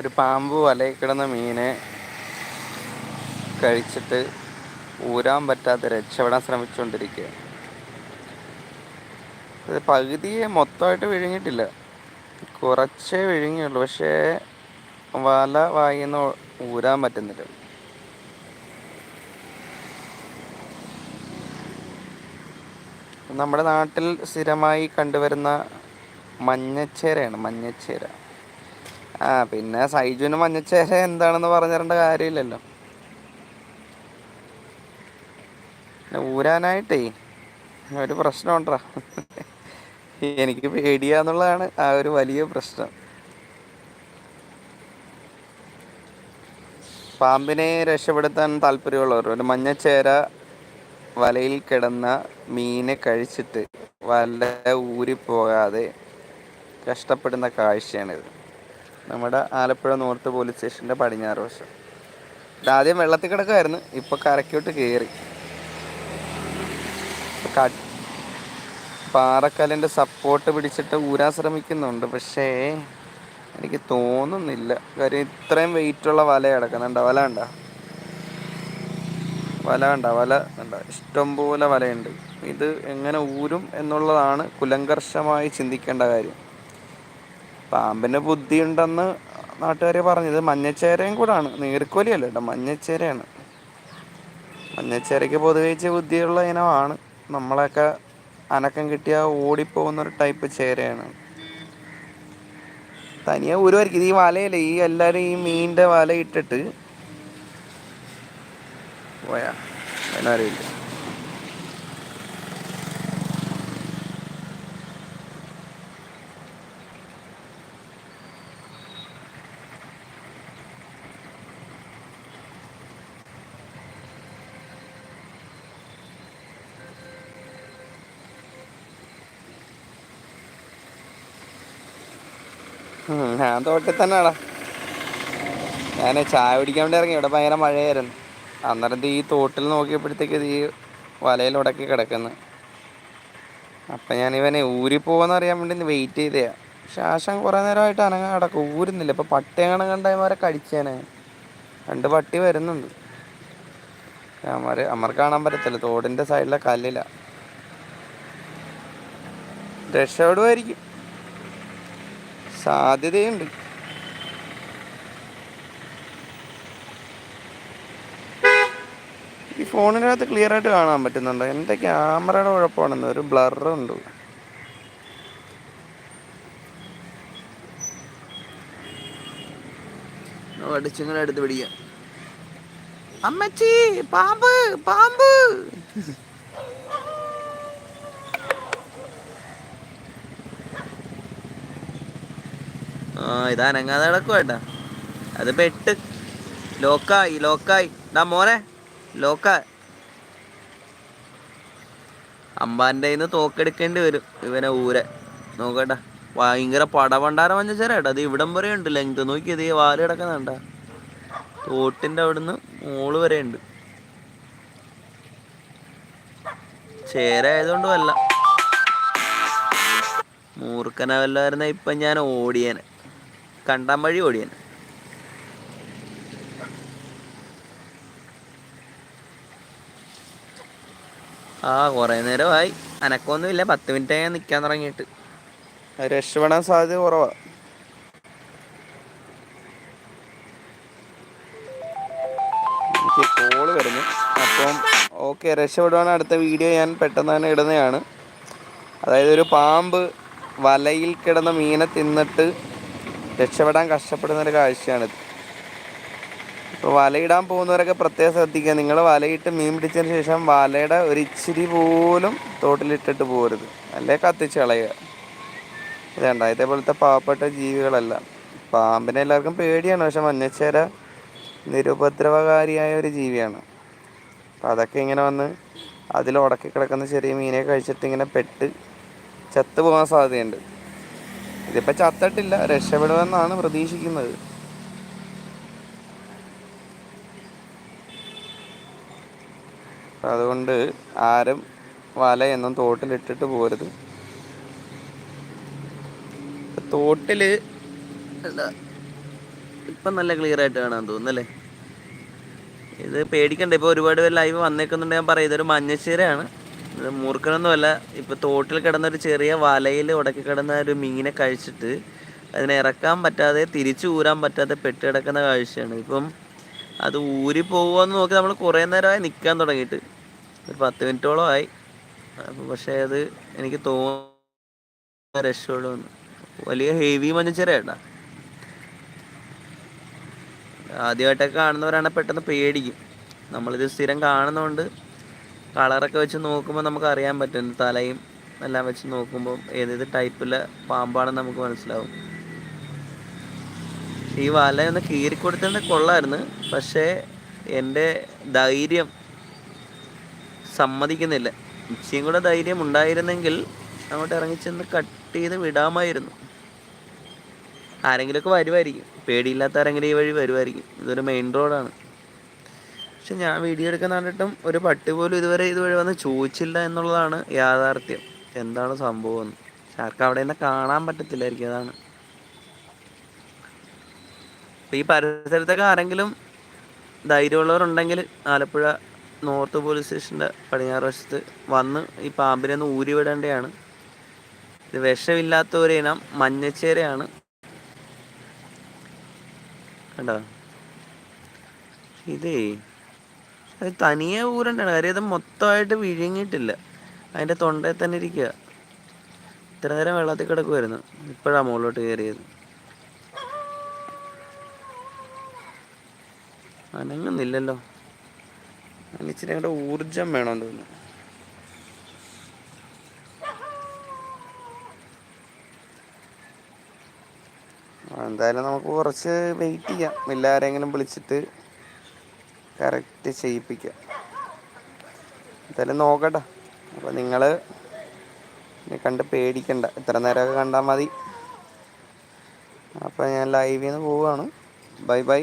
ഒരു പാമ്പ് വലയിൽ കിടന്ന മീനെ കഴിച്ചിട്ട് ഊരാൻ പറ്റാതെ രക്ഷപ്പെടാൻ ശ്രമിച്ചുകൊണ്ടിരിക്കുക അത് പകുതിയെ മൊത്തമായിട്ട് വിഴുങ്ങിയിട്ടില്ല. കുറച്ചേ വിഴുങ്ങിയുള്ളൂ. പക്ഷേ വല വായിന്ന് ഊരാൻ പറ്റുന്നില്ല. നമ്മുടെ നാട്ടിൽ സ്ഥിരമായി കണ്ടുവരുന്ന മഞ്ഞച്ചേരയാണ് മഞ്ഞച്ചേര. ആ പിന്നെ സൈജുവിന് മഞ്ഞച്ചേര എന്താണെന്ന് പറഞ്ഞു തരേണ്ട കാര്യമില്ലല്ലോ ഊരാനായിട്ടേ ഒരു പ്രശ്നമുണ്ടാ എനിക്ക് പേടിയാന്നുള്ളതാണ് ആ ഒരു വലിയ പ്രശ്നം. പാമ്പിനെ രക്ഷപ്പെടുത്താൻ താല്പര്യമുള്ളവർ ഒരു മഞ്ഞച്ചേര വലയിൽ കിടന്ന മീനെ കഴിച്ചിട്ട് വല ഊരിപ്പോകാതെ കഷ്ടപ്പെടുന്ന കാഴ്ചയാണിത്. നമ്മുടെ ആലപ്പുഴ നോർത്ത് പോലീസ് സ്റ്റേഷന്റെ പടിഞ്ഞാറ് വശം. ആദ്യം വെള്ളത്തിൽ കിടക്കുമായിരുന്നു ഇപ്പോൾ കരക്കോട്ട് കയറി പാറക്കല്ലിന്റെ സപ്പോർട്ട് പിടിച്ചിട്ട് ഊരാൻ ശ്രമിക്കുന്നുണ്ട് പക്ഷേ എനിക്ക് തോന്നുന്നില്ല. കാര്യം ഇത്രയും വെയിറ്റുള്ള വല കിടക്കുന്നുണ്ട്? വല ഉണ്ടോ വല കണ്ട? വല കണ്ട? ഇഷ്ടംപോലെ വലയുണ്ട്. ഇത് എങ്ങനെ ഊരും എന്നുള്ളതാണ് കുലങ്കർഷമായി ചിന്തിക്കേണ്ട കാര്യം. പാമ്പിന് ബുദ്ധിയുണ്ടെന്ന് നാട്ടുകാരെ പറഞ്ഞത് മഞ്ഞച്ചേരയും കൂടാണ്. നീർക്കോലിയല്ല കേട്ടോ മഞ്ഞച്ചേരയാണ്. മഞ്ഞച്ചേരയ്ക്ക് പൊതുവെ ബുദ്ധിയുള്ള ഇനമാണ്. നമ്മളൊക്കെ അനക്കം കിട്ടിയാൽ ഓടിപ്പോകുന്ന ഒരു ടൈപ്പ് ചേരയാണ്. തനിയെ ഊരുമായിരിക്കും. ഇത് ഈ വലയല്ലേ ഈ എല്ലാവരും ഈ മീനിന്റെ വല ഇട്ടിട്ട് പോയാ എന്നറിയില്ല ഞാൻ തോട്ടിൽ തന്നെയാടാ. ഞാൻ ചായ കുടിക്കാൻ വേണ്ടി ഇറങ്ങി. ഇവിടെ ഭയങ്കര മഴയായിരുന്നു. അന്നേരം ഈ തോട്ടിൽ നോക്കിയപ്പോഴത്തേക്ക് ഇത് ഈ വലയിലുടക്കി കിടക്കുന്നു. അപ്പം ഇവനെ ഊരിപ്പോവെന്ന് അറിയാൻ വേണ്ടി വെയിറ്റ് ചെയ്തയാ. ശാശം കുറേ നേരമായിട്ട് അനങ്ങ കിടക്കും ഊരുന്നില്ല. ഇപ്പം പട്ടിയങ്ങനെ കണ്ടവരെ കടിച്ചേനെ. രണ്ട് പട്ടി വരുന്നുണ്ട്. അമ്മര് അമർ കാണാൻ പറ്റത്തില്ല. തോടിന്റെ സൈഡിലെ കല്ലില. രക്ഷപ്പെടുമായിരിക്കും സാധ്യതയുണ്ട്. ഈ ഫോണിനകത്ത് ക്ലിയർ ആയിട്ട് കാണാൻ പറ്റുന്നുണ്ട്? എന്റെ ക്യാമറയുടെ കുഴപ്പമാണെന്ന്? ഒരു ബ്ലറുണ്ട് അടിച്ചിങ്ങനെ പിടിക്കാം. അമ്മച്ചി പാമ്പ് പാമ്പ്. ആ ഇതാ അനങ്ങാതെ കിടക്കുവാട്ടാ അത് പെട്ട്. ലോക്കായി ലോക്കായി. ഡാ മോനെ ലോക്ക. അമ്പാന്റെ നിന്ന് തോക്കെടുക്കേണ്ടി വരും ഇവനെ ഊരെ. നോക്കട്ടെ ഭയങ്കര പടവണ്ടാരം പടവണ്ടാര ചേരാട്ടാ അത് ഇവിടം വരെ ഉണ്ട്. ലെങ്ത് നോക്കിയത് ഈ വാൽ കിടക്കുന്നുണ്ട തോട്ടിന്റെ അവിടുന്ന് മോൾ വരെ ഉണ്ട്. ചേര ആയതുകൊണ്ട് വല്ല. മൂർക്കന വല്ലായിരുന്ന ഇപ്പം ഞാൻ ഓടിയേനെ. കണ്ടാൻ വഴി ഓടിയൻ ആ കുറേ നേരമായി. അനക്കൊന്നുമില്ല. പത്ത് മിനിറ്റ് ഞാൻ നിൽക്കാൻ തുടങ്ങിയിട്ട്. രക്ഷപ്പെടാൻ സാധ്യത കുറവാ. കോൾ വരുന്നു. അപ്പം ഓക്കെ രക്ഷപ്പെടുവാണ് അടുത്ത വീഡിയോ ഞാൻ പെട്ടെന്ന് തന്നെ ഇടുന്നതാണ്. അതായത് ഒരു പാമ്പ് വലയിൽ കിടന്ന മീനെ തിന്നിട്ട് രക്ഷപ്പെടാൻ കഷ്ടപ്പെടുന്ന ഒരു കാഴ്ചയാണിത് ഇപ്പോൾ വലയിടാൻ പോകുന്നവരൊക്കെ പ്രത്യേകം ശ്രദ്ധിക്കുക. നിങ്ങൾ വലയിട്ട് മീൻ പിടിച്ചതിന് ശേഷം വലയുടെ ഒരു ഇച്ചിരി പോലും തോട്ടിലിട്ടിട്ട് പോരുത്. അല്ലേ കത്തിച്ച് കളയുക. ഇതേണ്ട ഇതേപോലത്തെ പാവപ്പെട്ട ജീവികളല്ല. പാമ്പിനെ എല്ലാവർക്കും പേടിയാണ്. പക്ഷെ മഞ്ഞച്ചേര നിരുപദ്രവകാരിയായ ഒരു ജീവിയാണ്. അപ്പം അതൊക്കെ ഇങ്ങനെ വന്ന് അതിൽ ഉടക്കി കിടക്കുന്ന ചെറിയ മീനെ കഴിച്ചിട്ട് ഇങ്ങനെ പെട്ട് ചത്തു പോകാൻ സാധ്യതയുണ്ട്. ഇതിപ്പോൾ ചത്തട്ടില്ല രക്ഷപ്പെടുമെന്നാണ് പ്രതീക്ഷിക്കുന്നത്. അതുകൊണ്ട് ആരും വലയൊന്നും തോട്ടിലിട്ടിട്ട് പോരുത്. തോട്ടിൽ ഇപ്പം നല്ല ക്ലിയർ ആയിട്ട് കാണാൻ തോന്നുന്നല്ലേ ഇത് പേടിക്കണ്ട ഇപ്പൊ ഒരുപാട് പേര് ലൈവ് വന്നേക്കുന്നുണ്ട് ഞാൻ പറയും ഇതൊരു മഞ്ഞച്ചീരയാണ് ഇത് മൂർഖനൊന്നുമല്ല. ഇപ്പോൾ തോട്ടിൽ കിടന്ന ഒരു ചെറിയ വലയിൽ ഉടക്കി കിടന്ന ഒരു മീനെ കഴിച്ചിട്ട് അതിനെ ഇറക്കാൻ പറ്റാതെ തിരിച്ചു ഊരാൻ പറ്റാതെ പെട്ട് കിടക്കുന്ന കാഴ്ചയാണ്. ഇപ്പം അത് ഊരി പോകുമെന്ന് നോക്കി നമ്മൾ കുറേ നേരമായി നിൽക്കാൻ തുടങ്ങിയിട്ട്. ഒരു പത്ത് മിനിറ്റോളം ആയി. അപ്പോൾ പക്ഷേ അത് എനിക്ക് തോന്നുന്നു രക്ഷയുള്ളൂ വലിയ ഹെവി മഞ്ഞച്ചെറിയാട്ടാ ആദ്യമായിട്ടൊക്കെ കാണുന്നവരാണ് പെട്ടെന്ന് പേടിക്കും. നമ്മളിത് സ്ഥിരം കാണുന്നതുകൊണ്ട് കളറൊക്കെ വെച്ച് നോക്കുമ്പോൾ നമുക്ക് അറിയാൻ പറ്റും. തലയും എല്ലാം വെച്ച് നോക്കുമ്പോൾ ഏതേത് ടൈപ്പിലെ പാമ്പാണെന്ന് നമുക്ക് മനസ്സിലാവും. ഈ വല ഒന്ന് കീറിക്കൊടുത്തത് കൊള്ളായിരുന്നു. പക്ഷേ എന്റെ ധൈര്യം സമ്മതിക്കുന്നില്ല. ഇച്ചിയും കൂടെ ധൈര്യം ഉണ്ടായിരുന്നെങ്കിൽ അങ്ങോട്ട് ഇറങ്ങിച്ചെന്ന് കട്ട് ചെയ്ത് വിടാമായിരുന്നു. ആരെങ്കിലുമൊക്കെ വരുമായിരിക്കും പേടിയില്ലാത്ത ആരെങ്കിലും ഈ വഴി വരുമായിരിക്കും ഇതൊരു മെയിൻ റോഡാണ് പക്ഷെ ഞാൻ വീഡിയോ എടുക്കുന്ന കണ്ടിട്ടും ഒരു പട്ടി പോലും ഇതുവരെ ഇതുവഴി വന്ന് ചോദിച്ചില്ല എന്നുള്ളതാണ് യാഥാർത്ഥ്യം. എന്താണ് സംഭവം? എന്ന് ആർക്കും അവിടെ നിന്ന് കാണാൻ പറ്റത്തില്ലായിരിക്കും അതാണ്. ഈ പരിസരത്തൊക്കെ ആരെങ്കിലും ധൈര്യമുള്ളവരുണ്ടെങ്കിൽ ആലപ്പുഴ നോർത്ത് പോലീസ് സ്റ്റേഷന്റെ പടിഞ്ഞാറ് വശത്ത് വന്ന് ഈ പാമ്പിനെ ഒന്ന് ഊരി വിടേണ്ടതാണ് ഇത് വിഷമില്ലാത്ത മഞ്ഞച്ചേരയാണ്. കണ്ടോ? ഇതേ അത് തനിയെ ഊരണ്ടാണ്. കാര്യം ഇത് മൊത്തമായിട്ട് വിഴുങ്ങിയിട്ടില്ല. അതിന്റെ തൊണ്ടയിൽ തന്നെ ഇരിക്കുക ഇത്ര നേരം വെള്ളത്തിൽ കിടക്കുമായിരുന്നു ഇപ്പോഴാണ് മുകളിലോട്ട് കയറിയത്. അനങ്ങുന്നില്ലല്ലോ. അതിന് ഇച്ചിരി അങ്ങോട്ട് ഊർജം വേണം തോന്നുന്നു. എന്തായാലും നമുക്ക് കുറച്ച് വെയിറ്റ് ചെയ്യാം. എല്ലാവരെങ്കിലും വിളിച്ചിട്ട് കറക്റ്റ് ചെയ്യിപ്പിക്കുക. എന്തായാലും നോക്കട്ടെ. അപ്പോൾ നിങ്ങൾ കണ്ട് പേടിക്കണ്ട. ഇത്ര നേരമൊക്കെ കണ്ടാൽ മതി. അപ്പോൾ ഞാൻ ലൈവിൽ നിന്ന് പോവുകയാണ് ബൈ ബൈ